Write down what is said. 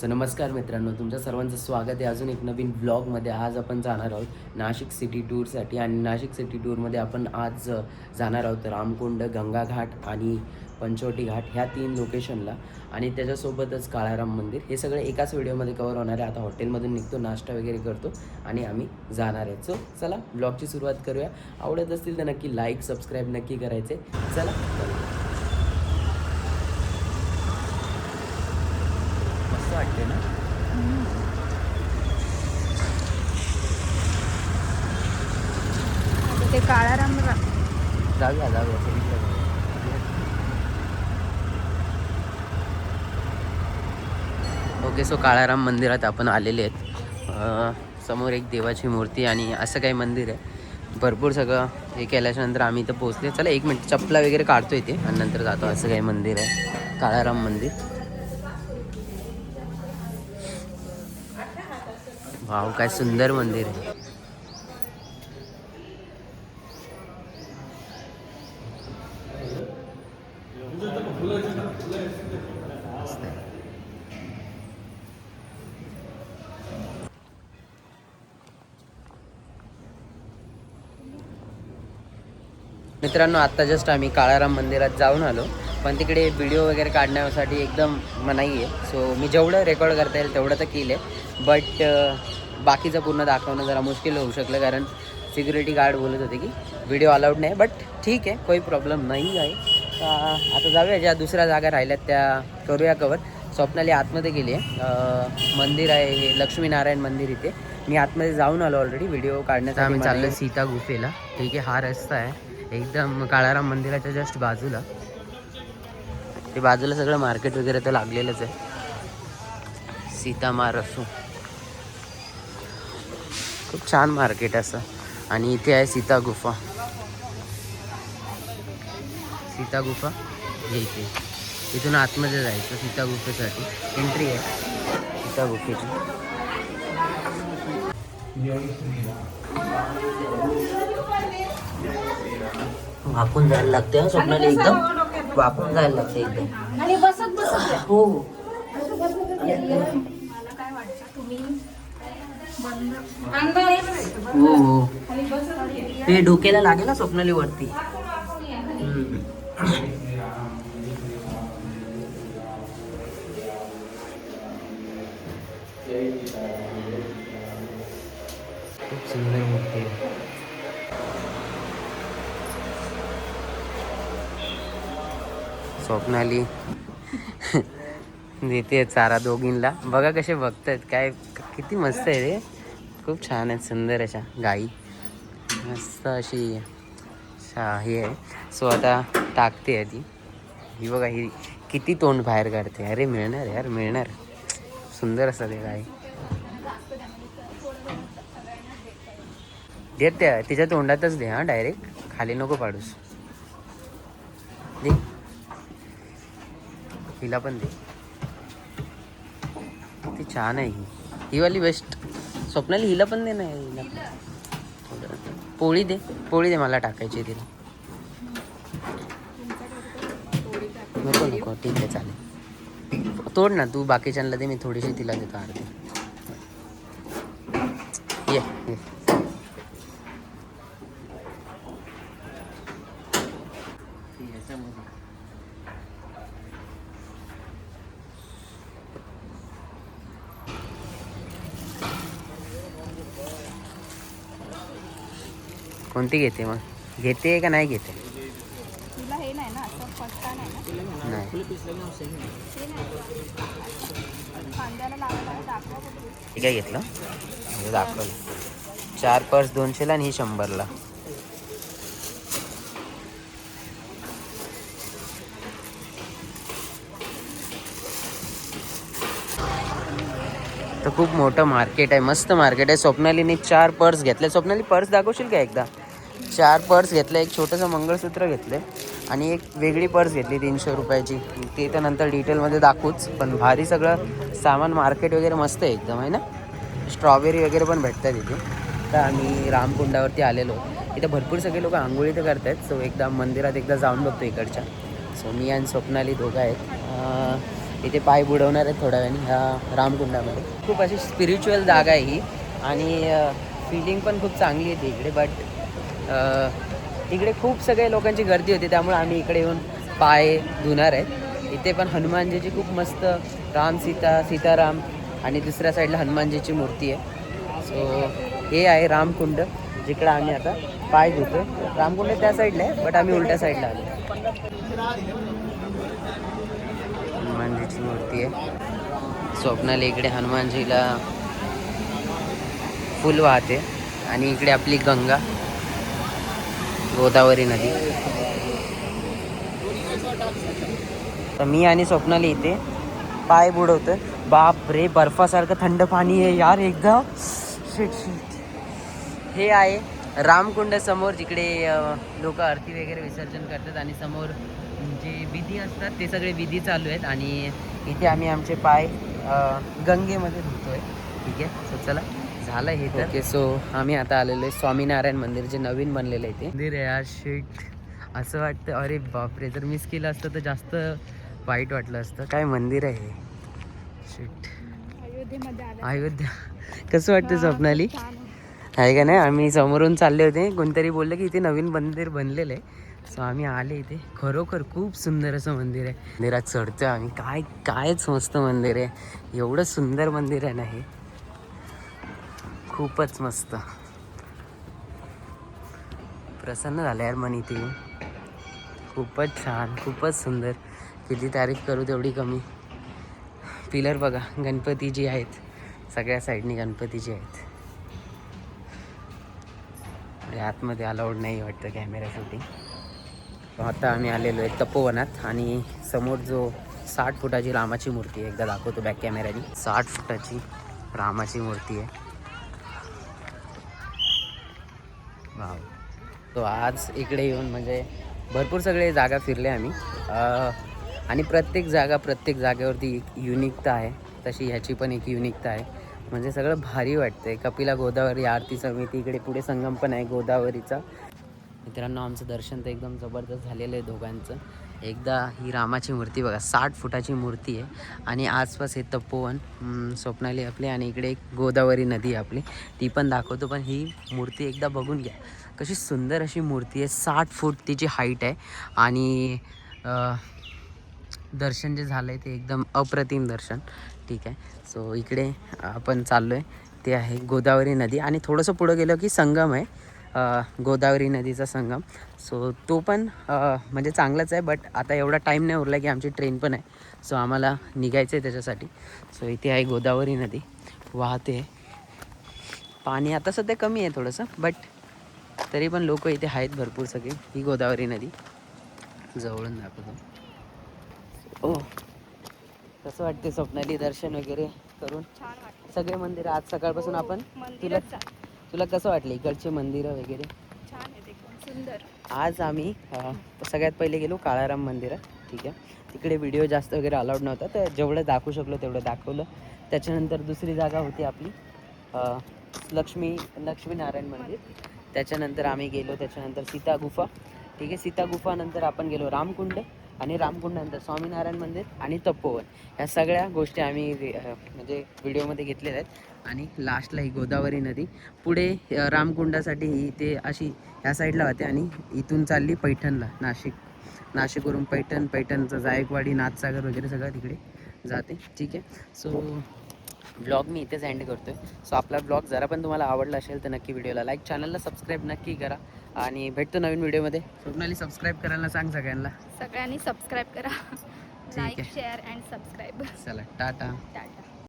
So नमस्कार मित्रांनो तुमच्या सर्वांचं स्वागत आहे. अजून एक नवीन ब्लॉगमध्ये आज आपण जाणार आहोत नाशिक सिटी टूरसाठी आणि नाशिक सिटी टूरमध्ये आपण आज जाणार आहोत रामकुंड गंगाघाट आणि पंचवटी घाट ह्या तीन लोकेशनला आणि त्याच्यासोबतच काळाराम मंदिर हे सगळे एकाच व्हिडिओमध्ये कवर होणार आहे. आता हॉटेलमधून निघतो नाश्ता वगैरे करतो आणि आम्ही जाणार आहे. सो चला ब्लॉगची सुरुवात करूया. आवडत असतील तर नक्की लाईक सबस्क्राईब नक्की करायचे. चला मस्त वाटते ना ते काळा राम जाऊया जाऊया ओके सो काळाराम मंदिरात आपण आलेले आहेत. समोर एक देवाची मूर्ती आणि असं काही मंदिर आहे. भरपूर सगळं हे केल्याच्यानंतर आम्ही इथं पोहोचले. चला एक मिनिट चपला वगैरे काढतो इथे आणि नंतर जातो. असं काही मंदिर आहे. काळाराम मंदिर. वाव काय सुंदर मंदिर आहे. मित्रांनो आत्ता जस्ट आम्ही काळाराम मंदिरात जाऊन आलो. पण तिकडे व्हिडिओ वगैरे काढण्यासाठी एकदम मनाई आहे सो मी जेवढं रेकॉर्ड करता येईल तेवढं तर केलं आहे बट बाकीचं पूर्ण दाखवणं जरा मुश्किल होऊ शकलं कारण सिक्युरिटी गार्ड बोलत होते की व्हिडिओ अलाउड नाही. बट ठीक आहे काही प्रॉब्लेम नाही आहे. आता जाऊया ज्या दुसऱ्या जागा राहिल्यात त्या करूया कवर स्वप्नाली आतमध्ये गेली आहे मंदिर आहे हे लक्ष्मीनारायण मंदिर इथे. मी आतमध्ये जाऊन आलो ऑलरेडी व्हिडिओ काढण्याचा आम्ही चाललो सीता गुफेला. ठीक आहे हा रस्ता आहे. एकदम काळाराम मंदिराच्या जस्ट बाजूला. ते बाजूला सगळं मार्केट वगैरे तर लागलेलंच आहे. सीतामार असो खूप छान मार्केट असं. आणि इथे आहे सीता गुफा. सीता गुफा? हे इथे. इथून आतमध्ये जायचं सीता गुफेसाठी. एंट्री आहे. सीता गुफेची. वाकून जायला लागते हा स्वप्नाली एकदम वाकून जायला लागते एकदम. आणि बसत बसत. हो. हो हो. या. ते डोक्याला लागेल ना स्वप्नाली वरती. स्वप्नाली. देते चारा दोघींना बघा कसे बघतायत. काय किती मस्त आहे रे. खूप छान आहेत सुंदर अशा गाई. मस्त अशी हे आहे. सो आता टाकते आहे ती ही बघा ही किती तोंड बाहेर काढते. अरे मिळणार यार मिळणार. सुंदर असं ते गाई. दे त्या तिच्या तोंडातच दे हां डायरेक्ट. खाली नको पाडूस. दे. हिला पण दे. ती छान आहे ही. ही वाली बेस्ट स्वप्नाली हिला पण दे ना हिला. पोळी दे. पोळी दे मला टाकायची आहे तिला. नको नको. ठीक आहे चालेल. तोड ना तू बाकीच्यांना दे मी थोडीशी तिला देतो अर्धी. ये ये याच्यामध्ये कोणती घेते मग? घेते का नाही घेते? तुला हे नाही ना असं फटका नाही ना? नाही. कांद्याला लावायला दाखवा बघू. हे काय घेतलं? हे दाखवलं. चार पर्स दोनशेला आणि ही शंभरला. तर खूप मोठं मार्केट आहे. मस्त मार्केट आहे. स्वप्नालीने चार पर्स घेतले. स्वप्नाली पर्स दाखवशील का एकदा? चार पर्स घेतले एक छोटंसं मंगळसूत्र घेतलं आणि एक वेगळी पर्स घेतली तीनशे रुपयाची. ते तर नंतर डिटेलमध्ये दाखवूच पण भारी सगळं सामान मार्केट वगैरे मस्त आहे एकदम आहे ना? स्ट्रॉबेरी वगैरे पण भेटतात इथे. तर आम्ही रामकुंडावरती आलेलो. इथे भरपूर सगळे लोक आंघोळी तर करत आहेत सो एकदा मंदिरात एकदा जाऊन बघतो इकडच्या. सो मी आणि स्वप्नाली दोघं आहेत. इथे पाय बुडवणार आहेत थोड्या वेळाने ह्या रामकुंडामध्ये. खूप अशी स्पिरिच्युअल जागा आहे ही. आणि फिलिंग पण खूप चांगली येते इकडे बट इकडे खूप सगळे लोकांची गर्दी होती त्यामुळे आम्ही इकडे येऊन पाय धुणार आहेत. इथे पण हनुमानजीची खूप मस्त राम सीता सीताराम आणि दुसऱ्या साईडला हनुमानजीची मूर्ती आहे. सो हे आहे रामकुंड जिकडं आम्ही आता पाय धुतो रामकुंड त्या साईडला आहे बट आम्ही उलट्या साईडला आलो. हनुमानजीची मूर्ती आहे. स्वप्नाली इकडे हनुमानजीला फुल वाहते. आणि इकडे आपली गंगा. गोदावरी नदी. तर मी आणि स्वप्नाली इथे पाय बुडवतोय. बाप रे बर्फासारखं थंड पाणी आहे यार एकदा. शिट शिट हे आहे रामकुंड समोर जिकडे लोक आरती वगैरे विसर्जन करतात आणि समोर जे विधी असतात ते सगळे विधी चालू आहेत आणि इथे आम्ही आमचे पाय गंगेमध्ये गंगेमध्ये धुतोय. ठीक आहे? सो चला. झालं हे तर. ओके सो आम्ही आता आलेलो आहे स्वामीनारायण मंदिर जे नवीन बनलेलं आहे ते. मंदिर आहे यार शिट असं वाटतं अरे बापरे जर मिस केलं असतं तर जास्त वाईट वाटलं असतं. काय मंदिर आहे हे? शिट अयोध्या. कसं वाटतं स्वप्नाली? आहे. आहे का नाही? आम्ही समोरून चालले होते. कोणतरी बोललं की इथे नवीन मंदिर बनलेलं आहे. सो आम्ही आले इथे. खरोखर खूप सुंदर असं मंदिर आहे. मंदिरात चढतोय आम्ही. काय कायच मस्त मंदिर आहे. एवढं सुंदर मंदिर आहे ना हे. खूपच मस्त. प्रसन्न झालं यार मन इथे. खूपच छान खूपच सुंदर. किती तारीफ करू तेवढी कमी. पिलर बघा गणपतीजी आहेत. सगळ्या साईडनी गणपतीजी आहेत. आतमध्ये अलाउड नाही वाटतं कॅमेरा शूटिंग आता आम्ही आलेलो आहे तपोवनात आणि समोर जो साठ फुटाची रामाची मूर्ती आहे एकदा दाखवतो बॅक कॅमेऱ्याने साठ फुटाची रामाची मूर्ती आहे. वाव तो आज इकडे येऊन म्हणजे भरपूर सगळे जागा फिरले आम्ही. आणि प्रत्येक जागा प्रत्येक जागेवरती एक युनिकता आहे. तशी ह्याची पण एक युनिकता आहे. म्हणजे सगळं भारी वाटतंय. कपिला गोदावरी आरती समिती इकडे पुढे संगम पण आहे गोदावरीचा. मित्रांनो आमचं दर्शन तर एकदम जबरदस्त झालेलं आहे दोघांचं. एकदा ही रामाची मूर्ती बघा साठ फुटाची मूर्ती आहे. आणि आसपास हे तपोवन स्वप्नाली आपली आणि इकडे एक गोदावरी नदी आहे आपली. ती पण दाखवतो पण ही मूर्ती एकदा बघून घ्या. कशी सुंदर अशी मूर्ती आहे. साठ फूट तिची हाईट आहे. आणि दर्शन जे झालं आहे ते एकदम अप्रतिम दर्शन. ठीक आहे. सो इकडे आपण चाललो आहे ते आहे गोदावरी नदी. आणि थोडंसं पुढं गेलं की संगम आहे. गोदावरी नदीचा संगम. सो तो पण म्हणजे चांगलाच आहे बट आता एवढा टाईम नाही उरला की आमची ट्रेन पण आहे. सो आम्हाला निघायचं आहे त्याच्यासाठी. सो इथे आहे गोदावरी नदी. वाहते. पाणी आता सध्या कमी आहे थोडंसं बट तरी पण लोक इथे आहेत भरपूर सगळे. ही गोदावरी नदी. जवळून दाखवतो. ओ कसं वाटते स्वप्नाली दर्शन वगैरे करून? सगळे मंदिर आज सकाळपासून आपण तुला. तुला कसं वाटलं इकडचे मंदिरं वगैरे? छान एकदम सुंदर. आज आम्ही अ, सगळ्यात पहिले गेलो काळाराम मंदिरात ठीक आहे. तिकडे व्हिडिओ जास्त वगैरे अलाउड नव्हता तर जेवढं दाखवू शकलो तेवढं दाखवलं. त्याच्यानंतर दुसरी जागा होती आपली अ, लक्ष्मी लक्ष्मीनारायण मंदिर. त्याच्यानंतर आम्ही गेलो त्याच्यानंतर सीता गुफा ठीक आहे. सीता गुफानंतर आपण गेलो रामकुंड आणि रामकुंडानंतर स्वामीनारायण मंदिर आणि तपोवन. ह्या सगळ्या गोष्टी आम्ही म्हणजे व्हिडिओमध्ये घेतलेल्या आहेत. आणि लास्टला ही गोदावरी नदी. पुढे रामकुंडासाठी ही इथे अशी ह्या साईडला होते आणि इथून चालली पैठणला नाशिक. नाशिकवरून पैठण पैठणचं जायकवाडी नाथसागर वगैरे सगळं तिकडे जाते. ठीक आहे? सो ब्लॉग मी इथेच एंड आहे सो आपला ब्लॉग जरा पण तुम्हाला आवडला असेल तर नक्की व्हिडिओला लाईक चॅनलला सबस्क्राईब नक्की करा. आणि भेटतो नवीन व्हिडिओमध्ये. स्वप्नाली सबस्क्राईब करायला सांग सगळ्यांना. सगळ्यांनी सबस्क्राईब करा. आहे. लाईक शेअर अँड सबस्क्राईब चला टाटा. टाटा.